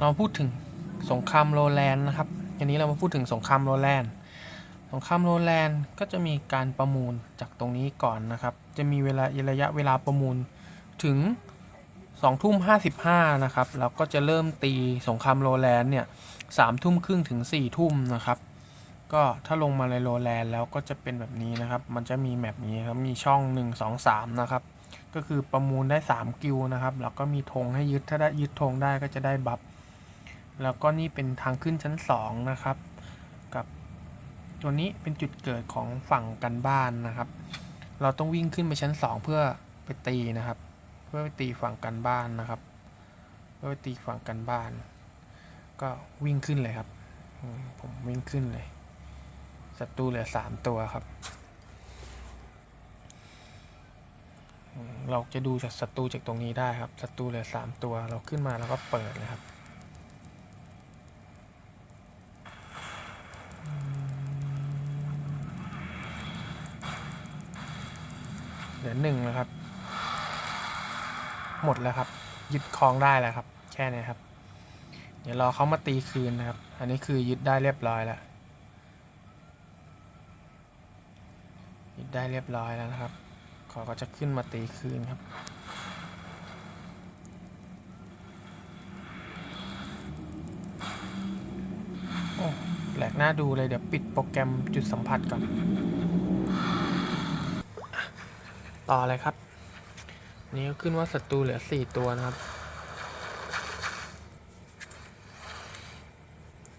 เราพูดถึงสงครามโรแลนด์นะครับอันนี้เรามาพูดถึงสงครามโรแลนด์สงครามโรแลนด์ก็จะมีการประมูลจากตรงนี้ก่อนนะครับ จะมีเวลาระยะเวลาประมูลถึง2ทุ่ม55นะครับ แล้วก็จะเริ่มตีสงครามโรแลนด์เนี่ยสามทุ่มครึ่งถึง4ทุ่มนะครับ ก็ถ้าลงมาในโรแลนด์แล้วก็จะเป็นแบบนี้นะครับ มันจะมีแมปนี้ครับ มีช่อง 1 2 3 นะครับ ก็คือประมูลได้ 3 กิลนะครับ แล้วก็มีธงให้ยึด ถ้าได้ยึดธงได้ก็จะได้บัฟ แล้วก็นี่เป็นทางขึ้นชั้น 2 นะครับ กับตัวนี้เป็นจุดเกิดของฝั่งกันบ้านนะครับ เราต้องวิ่งขึ้นไปชั้น 2 เพื่อไปตีนะครับ เพื่อไปตีฝั่งกันบ้านนะครับ เพื่อไปตีฝั่งกันบ้าน ก็วิ่งขึ้นเลยครับ ผมวิ่งขึ้นเลยศัตรูเหลือสามตัวครับ เราจะดูจากศัตรูจากตรงนี้ได้ครับศัตรูเหลือสามตัวเราขึ้นมาแล้วก็เปิดเลยครับอืมเห ลือหนึ่งนะครับ หมดแล้วครับ ยึดครองได้แล้วครับ แค่นี้ครับ เดี๋ยวรอเขามาตีคืนนะครับ อันนี้คือยึดได้เรียบร้อยแล้วยึดได้เรียบร้อยแล้วนะครับเขาก็จะขึ้นมาตีคืนครับโอ้แหลกหน้าดูเลยเดี๋ยวปิดโปรแกรมจุดสัมผัสก่อนอะ ต่อเลยครับ นี่ก็ขึ้นว่าศัตรูเหลือ 4 ตัวนะครับ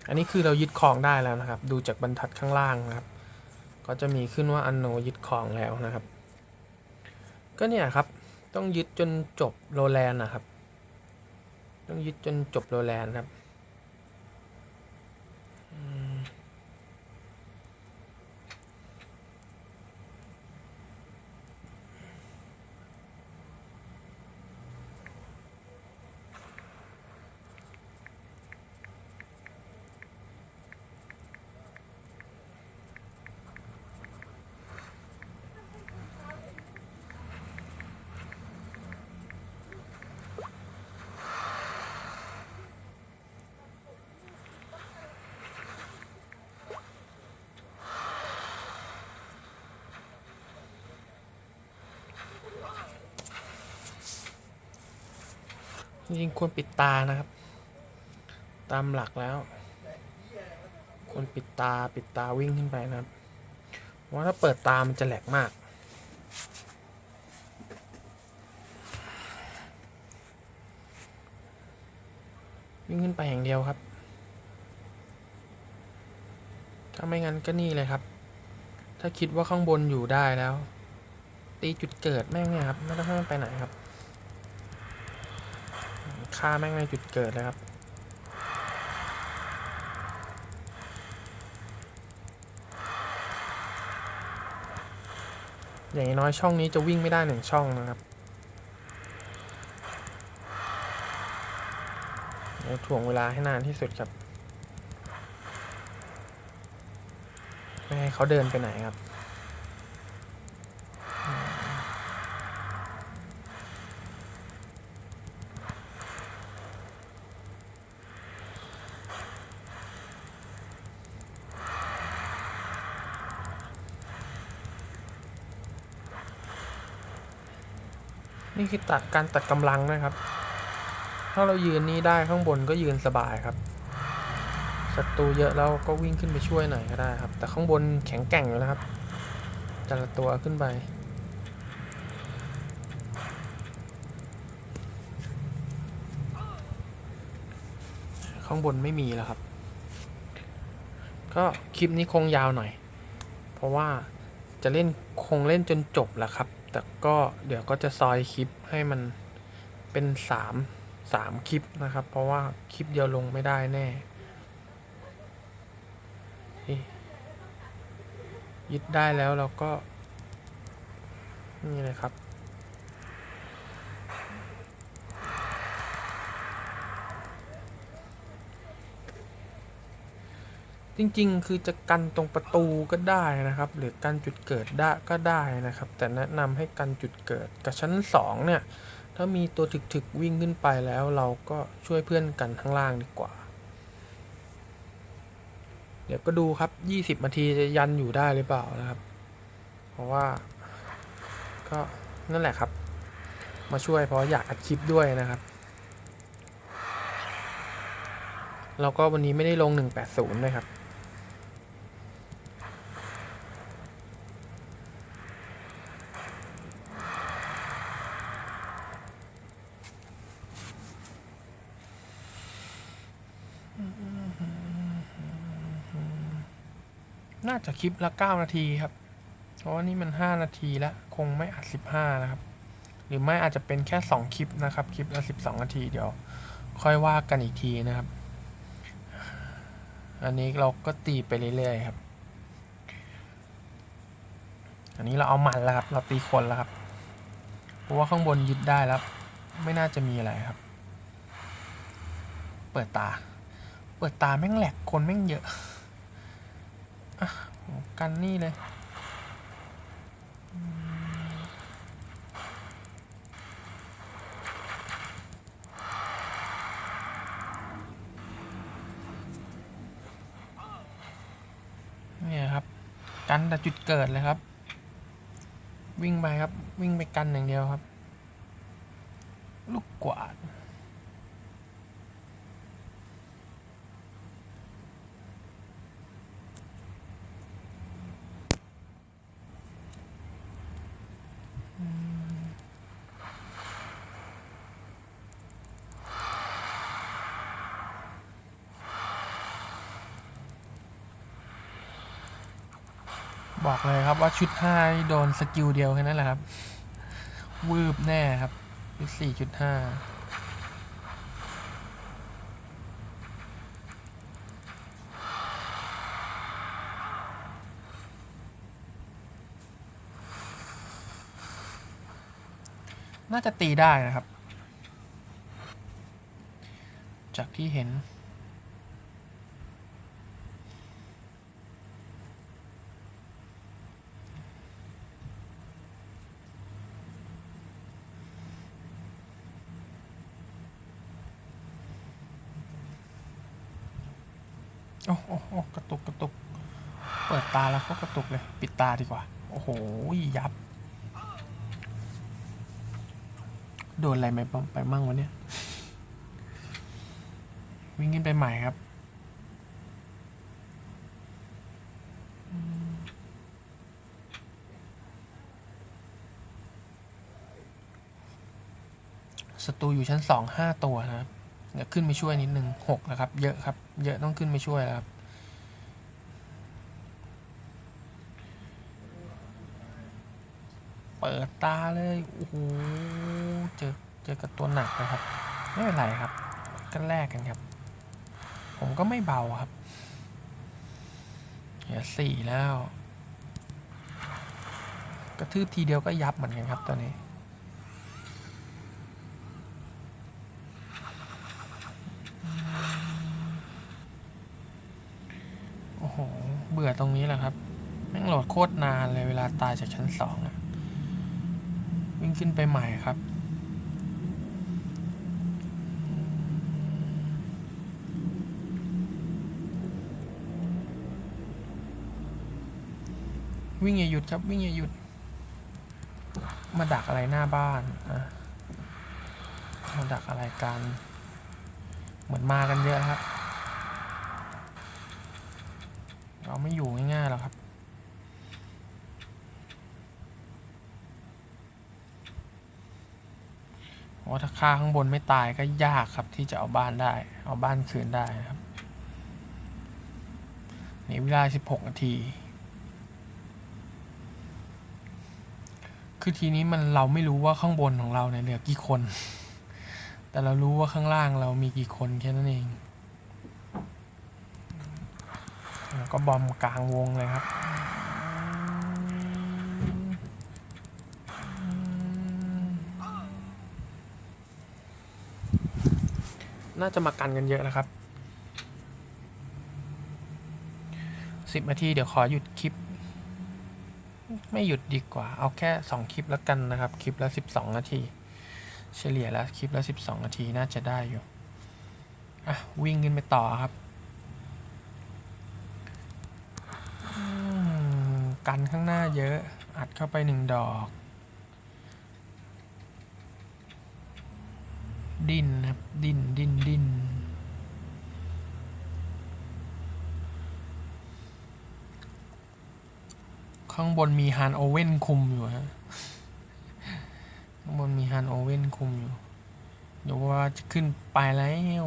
อันนี้คือเรายึดครองได้แล้วนะครับ ดูจากบรรทัดข้างล่างนะครับ ก็จะมีขึ้นว่าอันโนยึดของแล้วนะครับ ก็เนี่ยครับ ต้องยึดจนจบโรแลนด์นะครับ ต้องยึดจนจบโรแลนด์ครับ จริงควรปิดตานะครับ ตามหลักแล้ว ควรปิดตาปิดตาวิ่งขึ้นไปนะครับว่าถ้าเปิดตามันจะแหลกมาก วิ่งขึ้นไปอย่างเดียวครับ ถ้าไม่งั้นก็นี่เลยครับ ถ้าคิดว่าข้างบนอยู่ได้แล้ว ตีจุดเกิดแม่งเนี่ยครับ ไม่ต้องให้มันไปไหนครับ ฆ่าแม่งในจุดเกิดเลยครับ อย่างน้อยช่องนี้จะวิ่งไม่ได้หนึ่งช่องนะครับเดี๋ยวถ่วงเวลาให้นานที่สุดครับ ไม่ให้เขาเดินไปไหนครับ นี่คือตัดการตัดกำลังนะครับ ถ้าเรายืนนี้ได้ข้างบนก็ยืนสบายครับศัตรูเยอะแล้วก็วิ่งขึ้นไปช่วยหน่อยก็ได้ครับ แต่ข้างบนแข็งแกร่งอยู่แล้วครับแต่ละตัวขึ้นไปข้างบนไม่มีแล้วครับ ก็คลิปนี้คงยาวหน่อย เพราะว่าจะเล่นคงเล่นจนจบแหละครับ แต่ก็เดี๋ยวก็จะซอยคลิปให้มันเป็นสามสามคลิปนะครับ เพราะว่าคลิปเดียวลงไม่ได้แน่ ยึดได้แล้วเราก็ นี่เลยครับ จริงๆ คือจะกันตรงประตูก็ได้นะครับ หรือกันจุดเกิดได้ก็ได้นะครับ แต่แนะนำให้กันจุดเกิดกับชั้น 2 เนี่ย ถ้ามีตัวถึกๆวิ่งขึ้นไปแล้วเราก็ช่วยเพื่อนกันข้างล่างดีกว่า เดี๋ยวก็ดูครับ 20นาทีจะยันอยู่ได้หรือเปล่านะครับ เพราะว่าก็นั่นแหละครับ มาช่วยเพราะอยากอัดคลิปด้วยนะครับแล้วก็วันนี้ไม่ได้ลง 180เลยครับ จะคลิปละ 9 นาทีครับ เพราะว่านี่มัน 5 นาทีแล้ว คงไม่อัด 15 นะครับ หรือไม่อาจจะเป็นแค่ 2 คลิปนะครับ คลิปละ 12 นาทีเดี๋ยว ค่อยว่ากันอีกทีนะครับ อันนี้เราก็ตีไปเรื่อยๆครับ อันนี้เราเอามันแล้วครับ เราตีคนแล้วครับ เพราะว่าข้างบนยึดได้แล้ว ไม่น่าจะมีอะไรครับ เปิดตา เปิดตาแม่งแหลกคนแม่งเยอะอะ กันนี่เลยเนี่ยครับ กันแต่จุดเกิดเลยครับ วิ่งไปครับ วิ่งไปกันอย่างเดียวครับ ลูกกวาด บอกเลยครับว่าชุดห้าโดนสกิลเดียวแค่นั้นแหละครับวืบแน่ครับชุดสี่ชุดห้าน่าจะตีได้นะครับ จากที่เห็น โอ้โอ้โอ้กระตุกกระตุก เปิดตาแล้วก็กระตุกเลย ปิดตาดีกว่า โอ้โห ยับ โดนอะไรไปบ้างไปมั่งวะเนี่ย วิ่งขึ้นไปใหม่ครับ ศัตรูอยู่ชั้นสองห้าตัวนะครับ ดี๋ยวขึ้นไปช่วยนิดนึงหกนะครับ เยอะครับ เยอะต้องขึ้นไปช่วยครับเปิดตาเลยโอ้โหเจอเจอกับตัวหนักนะครับ ไม่เป็นไรครับกันแรกกันครับ ผมก็ไม่เบาครับเหลือสี่แล้ว กระทืบทีเดียวก็ยับเหมือนกันครับตัวนี้ อ้โห เบื่อตรงนี้แหละครับ แม่งโหลดโคตรนานเลยเวลาตายจากชั้นสองอะวิ่งขึ้นไปใหม่ครับ วิ่งอย่าหยุดครับ วิ่งอย่าหยุด มาดักอะไรหน้าบ้านอะมาดักอะไรกัน เหมือนมากันเยอะครับ เราไม่อยู่ง่ายๆหรอกครับ ว่าถ้าฆ่าข้างบนไม่ตายก็ยากครับที่จะเอาบ้านได้ เอาบ้านคืนได้นะครับ นี่เวลา 16 นาที คือทีนี้มันเราไม่รู้ว่าข้างบนของเราเนี่ยเหลือกี่คน แต่เรารู้ว่าข้างล่างเรามีกี่คนแค่นั้นเอง แล้ว ก็บอมกลางวงเลยครับ น่าจะมากันกันเยอะนะครับสิบนาทีเดี๋ยวขอหยุดคลิป ไม่หยุดดีกว่า เอาแค่สองคลิปแล้วกันนะครับ คลิปละสิบสองนาที เฉลี่ยแล้วคลิปละ12นาทีน่าจะได้อยู่ อะ วิ่งขึ้นไปต่อครับอืม กันข้างหน้าเยอะ อัดเข้าไปหนึ่งดอก ดินครับ ดินดินดินข้างบนมีฮานโอเว่นคุมอยู่ฮะ ข้างบนมีฮันโอเว่นคุมอยู่ เดี๋ยวว่าจะขึ้นไปแล้ว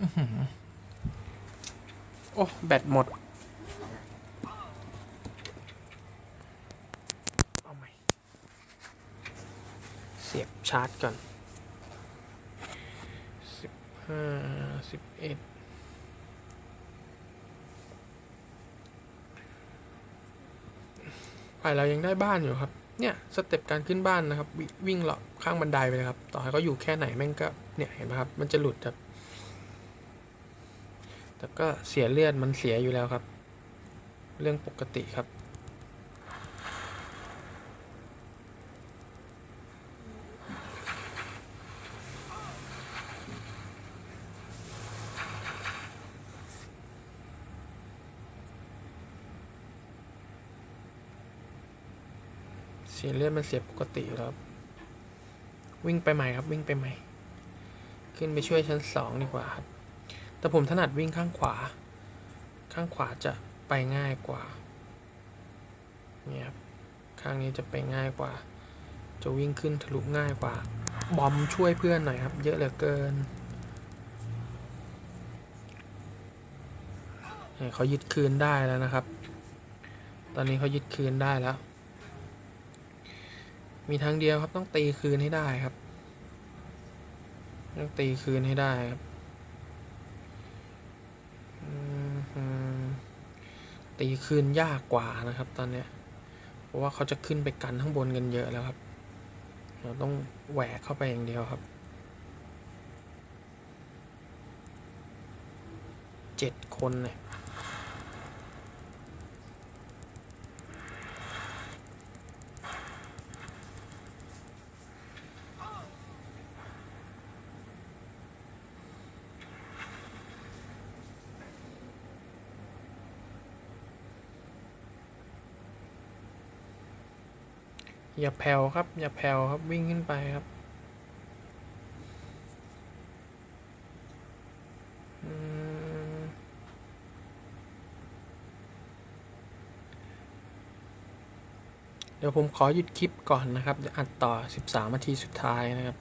อือหือ โอ้ แบตหมด เอาใหม่ เสียบชาร์จก่อนสิบห้าสิบเอ็ดฝ่ายเรายังได้บ้านอยู่ครับ เนี่ยสเต็ปการขึ้นบ้านนะครับวิวิ่งเลาะข้างบันไดไปเลยครับ ต่อให้เขาอยู่แค่ไหนแม่งก็เนี่ยเห็นไหมครับ มันจะหลุดครับ แต่ก็เสียเลือดมันเสียอยู่แล้วครับ เรื่องปกติครับ เสียเลือดมันเสียปกติครับ วิ่งไปใหม่ครับวิ่งไปใหม่ ขึ้นไปช่วยชั้นสองดีกว่าครับ แต่ผมถนัดวิ่งข้างขวา ข้างขวาจะไปง่ายกว่า เนี่ยครับ ข้างนี้จะไปง่ายกว่า จะวิ่งขึ้นทะลุง่ายกว่า บอมช่วยเพื่อนหน่อยครับ เยอะเหลือเกินเขายึดคืนได้แล้วนะครับ ตอนนี้เขายึดคืนได้แล้ว มีทางเดียวครับต้องตีคืนให้ได้ครับ ต้องตีคืนให้ได้ครับอืมอืม ตีคืนยากกว่านะครับ ตอนเนี้ยเพราะว่าเขาจะขึ้นไปกันข้างบนกันเยอะแล้วครับ เราต้องแหวกเข้าไปอย่างเดียวครับเจ็ดคนเนี่ย อย่าแผ่วครับ อย่าแผ่วครับวิ่งขึ้นไปครับเดี๋ยวผมขอหยุดคลิปก่อนนะครับ จะอัดต่อ 13นาทีสุดท้ายนะครับ